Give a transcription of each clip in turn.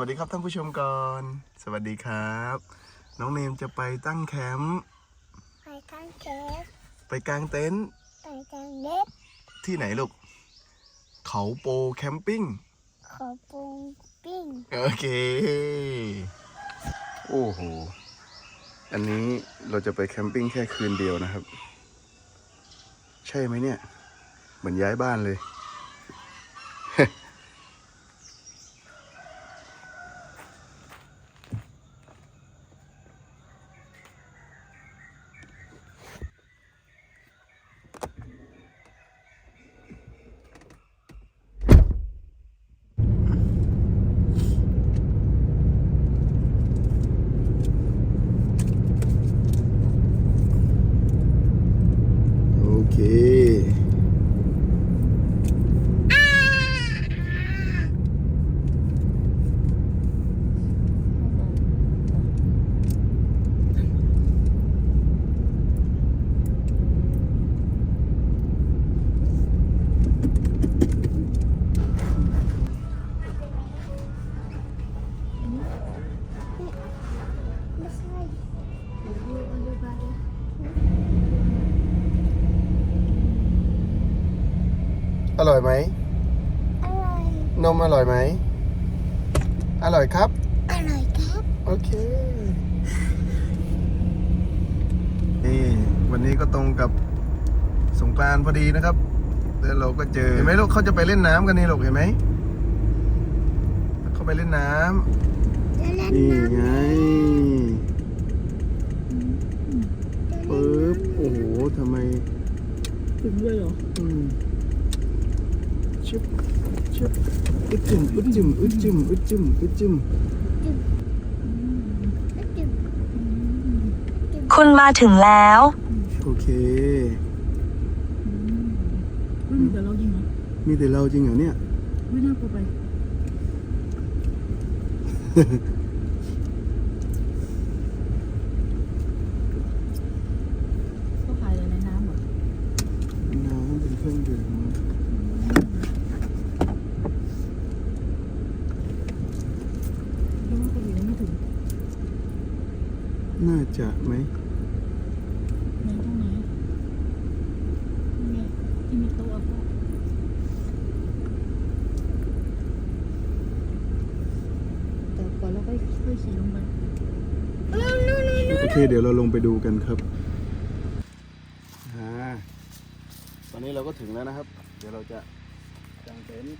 วัสดีครับท่านผู้ชมก่อน สวัสดีครับ น้องเนมจะไปตั้งแคมป์ไปทั้งเคสไปกางเต็นท์ไปทั้งเล็บที่ไหนลูก เขาโปแคมปิ้งขอปรุงปิ้งโอเคโอ้โหอันนี้เราจะไปแคมปิ้งแค่คืนเดียวนะครับ ใช่ไหมเนี่ย เหมือนย้ายบ้านเลย โอเค ไม่ใช่ดูดูดูบาดู อร่อยไหม อะไร นมอร่อยไหม อร่อยครับ อร่อยครับ โอเค นี่ วันนี้ก็ตรงกับสงกรานต์พอดีนะครับ แล้วเราก็เจอ เห็นไหมลูกเขาจะไปเล่นน้ำกันนี่ลูกเห็นไหม เขาไปเล่นน้จะเล่นำนี่น้ำไงปึ๊บ โอ้โหทำไม ถึงเลยเหรอ อืมชึบ ชึบอึดจึมอึดจึมอึดจึมอึดจึมอึดจึมคุณมาถึงแล้ว โอเคไม่มีแต่เรายิงเหรอมีแต่เราจริงเหรอเนี่ย ไม่น่ากลัวไป ก็ขายอะไรในน้ำเหรอ น้ำเป็นเครื่องดื่ม เพราะว่าคนอื่นยังไม่ถึง น่าจะไหมไหนตรงไหนนี่ไงที่มีโต๊ะอะพ่อแต่ก่อนเราค่อยค่อยขี่ลงไปโอเค เดี๋ยวเราลงไปดูกันครับอ่าตอนนี้เราก็ถึงแล้วนะครับ เดี๋ยวเราจะกางเต็นท์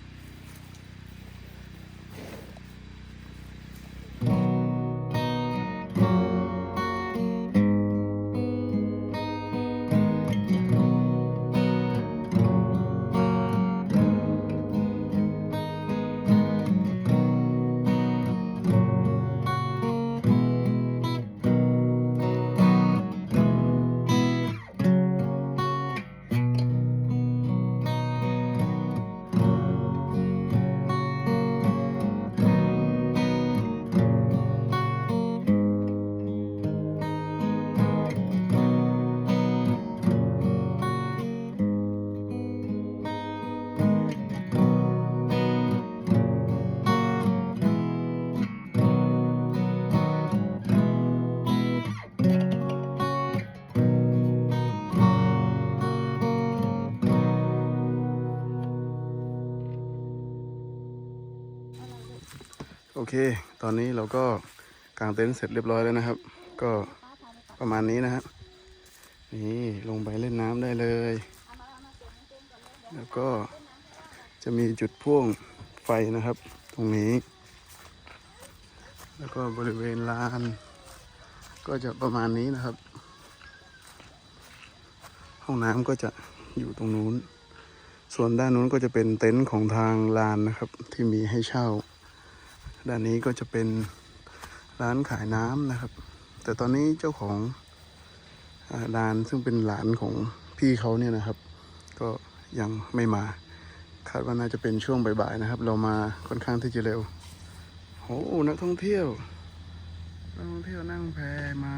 เค ตอนนี้เราก็กางเต็นท์เสร็จเรียบร้อยแล้วนะครับ ก็ประมาณนี้นะครับนี่ลงไปเล่นน้ำได้เลย แล้วก็จะมีจุดพ่วงไฟนะครับ ตรงนี้ แล้วก็บริเวณลาน ก็จะประมาณนี้นะครับ ห้องน้ำก็จะอยู่ตรงนู้น ส่วนด้านนู้นก็จะเป็นเต็นท์ของทางลานนะครับ ที่มีให้เช่า ด้านนี้ก็จะเป็นร้านขายน้ำนะครับ แต่ตอนนี้เจ้าของร้านซึ่งเป็นหลานของพี่เขาเนี่ยนะครับ ก็ยังไม่มา คาดว่าน่าจะเป็นช่วงบ่ายๆนะครับ เรามาค่อนข้างที่จะเร็วโอ้นักท่องเที่ยวนักท่องเที่ยวนั่งแพมา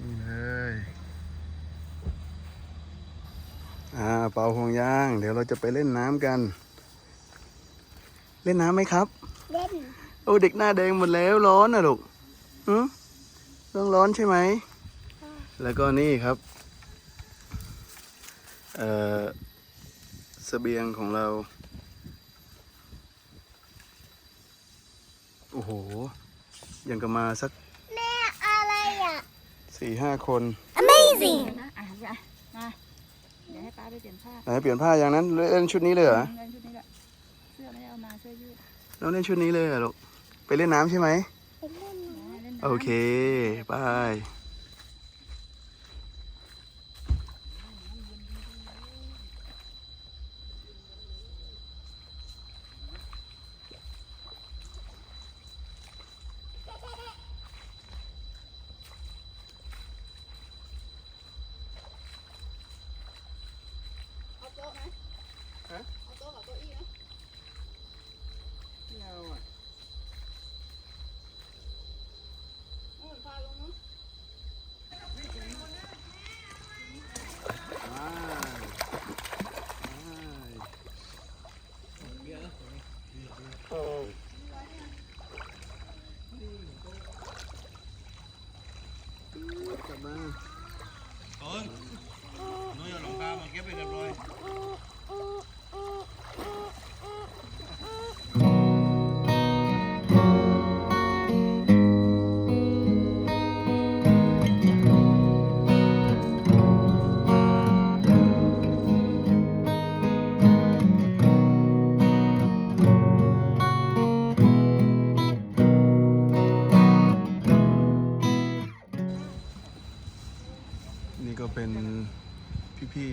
นี่เลย อ่า เป่าห่วงยาง เดี๋ยวเราจะไปเล่นน้ำกัน เล่นน้ำไหมครับ เล่น โอ้เด็กหน้าแดงหมดแล้วร้อนนะลูกอืมต้องร้อนใช่ไหม แล้วก็นี่ครับ เอ่อเสบียงของเรา โอ้โห ยังกับมาสักแม่อะไรอะ สี่ห้าคน Amazing นะอะ ป้าไปเปลี่ยนผ้าไหนเปลี่ยนผ้าอย่างนั้นเล่นชุดนี้เลยเหรอเงินชุดนี้แหละเสื้อไม่ได้เอามาเสื้อยืดแล้วเล่นชุดนี้เลยเหรอลูกไปเล่นน้ำใช่ไหมไปเล่นน้น เล่นน้ำโอเคไหม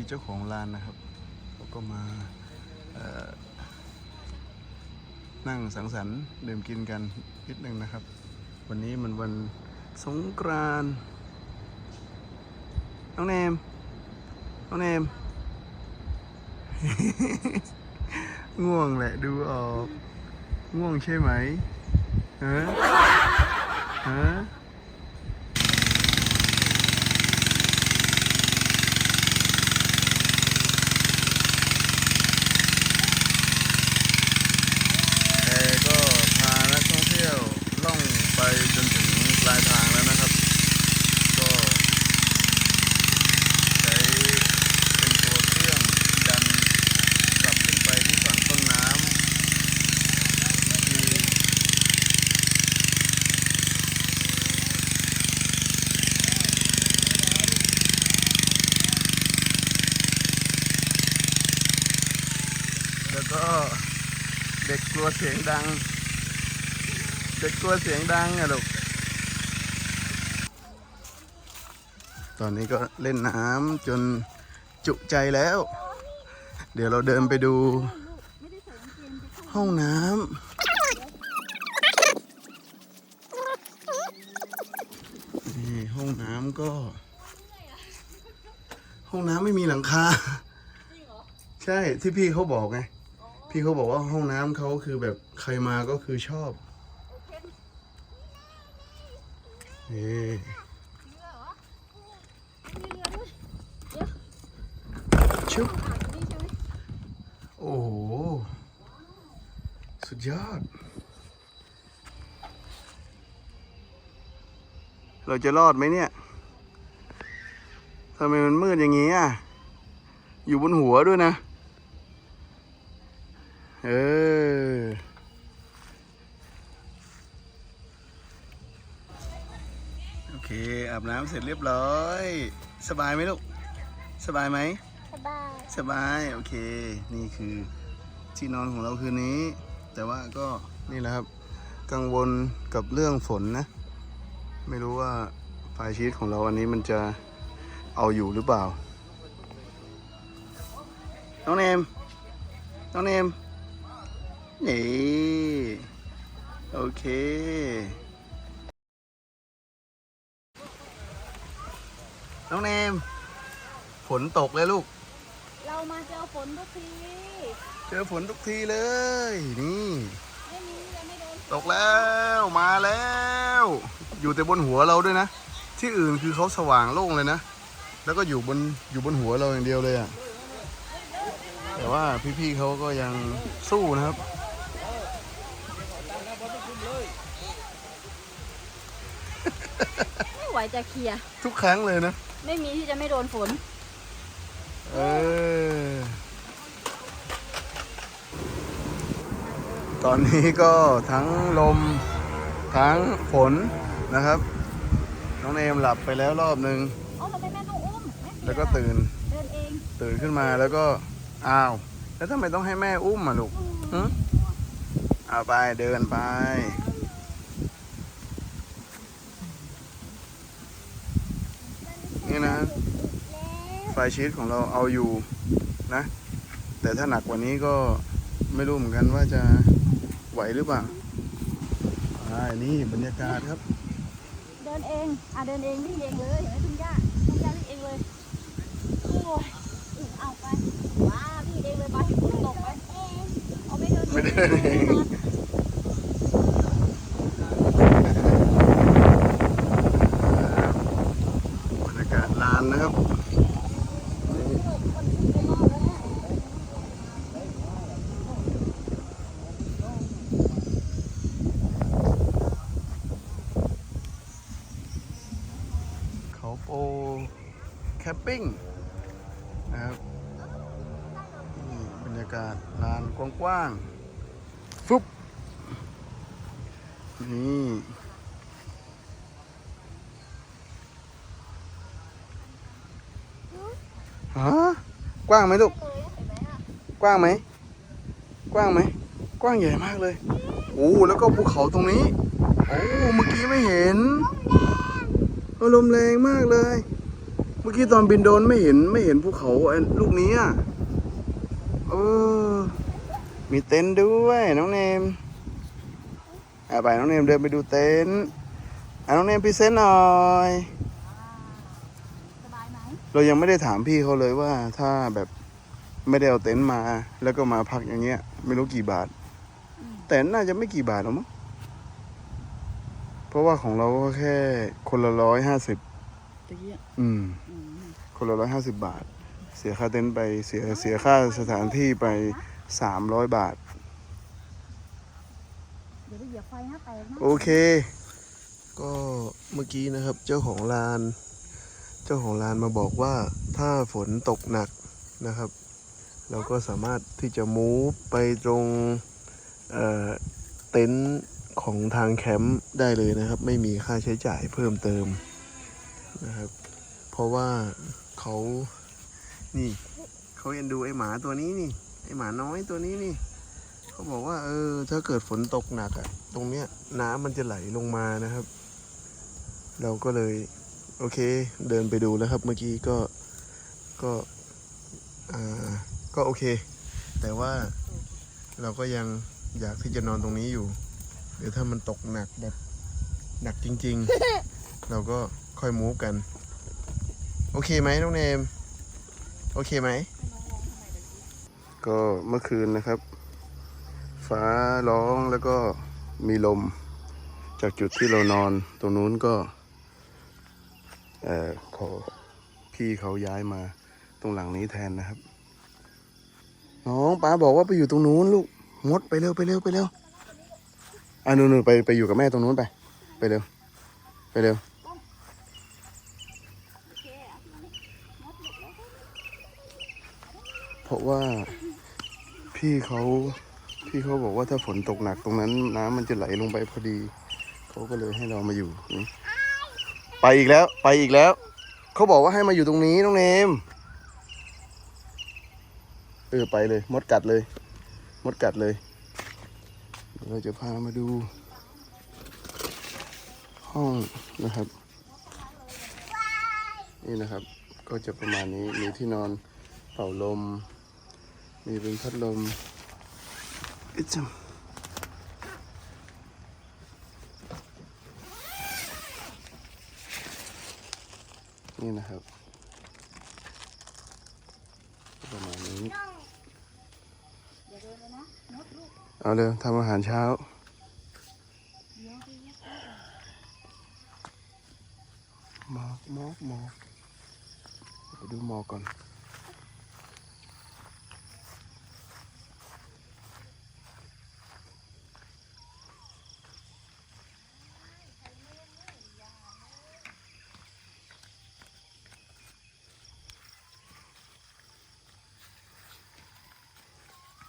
เจ้าของร้านนะครับเขาก็มานั่งสังสรรค์ดื่มกินกันนิดนึงนะครับ วันนี้มันวันสงกรานต์น้องเนมน้องเนม ง่วงแหละดูออก ง่วงใช่ไหมฮะฮะ แอร์ก็พานักท่องเที่ยวล่องไป จนถึงปลายทางแล้วนะครับ ก็ใช้เป็นตัวเครื่องดันกลับขึ้นไปที่ฝั่งต้นน้ำที่แล้วก็เด็กกลัวเสียงดัง เด็กกลัวเสียงดังอะลูก ตอนนี้ก็เล่นน้ำจนจุใจแล้ว เดี๋ยวเราเดินไปดู ห้องน้ำนี่ห้องน้ำก็ ห้องน้ำไม่มีหลังคาใช่ที่พี่เขาบอกไงพี่เขาบอกว่าห้องน้ำเขาคือแบบใครมาก็คือชอบ นี่ชุบโอ้โห สุดยอด เราจะรอดไหมเนี่ยทำไมมันมืดอย่างนี้อะ อยู่บนหัวด้วยนะ เออ อเคอาบน้ำเสร็จเรียบร้อย สบายไหมลูก สบายไหม สบาย สบาย โอเค นี่คือที่นอนของเราคืนนี้ แต่ว่าก็นี่แหละครับ กังวลกับเรื่องฝนนะ ไม่รู้ว่าไฟชีตของเราอันนี้มันจะเอาอยู่หรือเปล่า น้องเนม น้องเนม นี่ โอเค น้องเนม ฝนตกเลยลูก เรามาเจอฝนทุกทีเจอฝนทุกทีเลย นี่ ไม่มีเลยไม่โดนตกแล้วมาแล้ว อยู่แต่บนหัวเราด้วยนะทที่อื่นคือเขาสว่างโล่งเลยนะ แล้วก็อยู่บนอยู่บนหัวเราอย่างเดียวเลยอะแต่ว่าพี่ๆเขาก็ยังสู้นะครับ ไม่ไหวจะเคลียร์ทุกครั้งเลยนะ ไม่มีที่จะไม่โดนฝน เออ ตอนนี้ก็ทั้งลมทั้งฝนนะครับ น้องเอมหลับไปแล้วรอบหนึ่งอ๋อเราไม่แม่ต้องอุ้มแม่แล้วก็ตื่นเดินเองตื่นขึ้นมาแล้วก็อ้าว แล้วทำไมต้องให้แม่อุ้มอะลูกหึเอาไปเดินไป นี่นะไฟชีตของเราเอาอยู่นะ แต่ถ้าหนักกว่านี้ก็ไม่รู้เหมือนกันว่าจะไหวหรือเปล่าอ่านี่บรรยากาศครับ เดินเอง อะเดินเองวิ่งเองเลยเห็นไหมคุณย่าคุณย่าวิ่งเองเลย โอ้ยอุ๊ยเอาไปว้าวิ่งเองเลยไปตกไปเอาไม่เดินไม่เดินเอง รยาลานนะครับเขาโปแคมปิ้งนะครับนี่บรรยากาศลานกว้างๆ ฟึบ นี่ ฮะ กว้างไหมลูก กว้างไหม กว้างไหม กว้างใหญ่มากเลย โอ้แล้วก็ภูเขาตรงนี้ โอ้เมื่อกี้ไม่เห็นออลมแรงมากเลย เมื่อกี้ตอนบินโดนไม่เห็นไม่เห็นภูเขาไอ้ลูกนี้อะเออมีเต็นท์ด้วยน้องเนมอะไปน้องเนมเดินไปดูเต็นท์อะน้องเนมพรีเซนหน่อย เรายังไม่ได้ถามพี่เขาเลยว่าถ้าแบบไม่ได้เอาเต็นท์มา แล้วก็มาพักอย่างเงี้ย ไม่รู้กี่บาท แต่น่าจะไม่กี่บาทหรอกมั้งเพราะว่าของเราก็แค่คนละร้อยห้าสิบตะกี้อะอืม อืมคนละร้อยห้าสิบบาท เสียค่าเต็นท์ไปเสียเสียค่าสถานที่ไปสามร้อยบาท เดี๋ยวไปเหยียบไฟนะแตกนะ โอเค ก็เมื่อกี้นะครับ เจ้าของลาน เจ้าของลานมาบอกว่าถ้าฝนตกหนักนะครับ เราก็สามารถที่จะมูฟไปตรงเเต็นท์ของทางแคมป์ได้เลยนะครับ ไม่มีค่าใช้จ่ายเพิ่มเติมนะครับ เพราะว่าเขานี่เขาเอ็นดูไอหมาตัวนี้นี่ไอหมาน้อยตัวนี้นี่เขาบอกว่าเออถ้าเกิดฝนตกหนักอะตรงเนี้ยน้ำมันจะไหลลงมานะครับ เราก็เลย โอเค เดินไปดูแล้วครับ เมื่อกี้ก็ก็อ่าก็โอเค แต่ว่าเราก็ยังอยากที่จะนอนตรงนี้อยู่เดี๋ยวถ้ามันตกหนักแบบหนักจริง ๆ เราก็ค่อยมูฟกัน โอเคไหมน้องเนม โอเคไหม ก็เมื่อคืนนะครับ ฟ้าร้องแล้วก็มีลม จากจุดที่เรานอนตรงนู้นก็ เออขอพี่เขาย้ายมาตรงหลังนี้แทนนะครับ น้องป้าบอกว่าไปอยู่ตรงนู้นลูกมดไปเร็วไปเร็วไปเร็วอะนู่นๆไปไปอยู่กับแม่ตรงนู้นไป ไปเร็ว ไปเร็วเพราะว่าพี่เขาพี่เขาบอกว่าถ้าฝนตกหนักตรงนั้น น้ำมันจะไหลลงไปพอดี เขาก็เลยให้เรามาอยู่นี่ ไปอีกแล้วไปอีกแล้ว เขาบอกว่าให้มาอยู่ตรงนี้น้องเนม เออไปเลย มดกัดเลย มดกัดเลยเดี๋ยวเราจะพามาดู ห้องนะครับ นี่นะครับ ก็จะประมาณนี้มีที่นอนเป่าลม มีเป็นพัดลมอิจม นี่นะครับ ประมาณนี้ เอาเร็วทำอาหารเช้า หมอกหมอกหมอกไปดูหมอกก่อน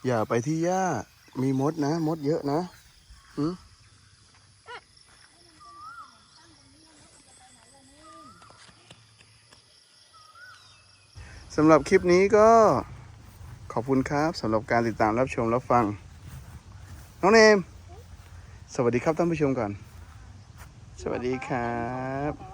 อย่าไปที่หญ้า มีมดนะ มดเยอะนะหืมสำหรับคลิปนี้ก็ขอบคุณครับสำหรับการติดตามรับชมรับฟัง น้องเนม สวัสดีครับท่านผู้ชมก่อน สวัสดีครับ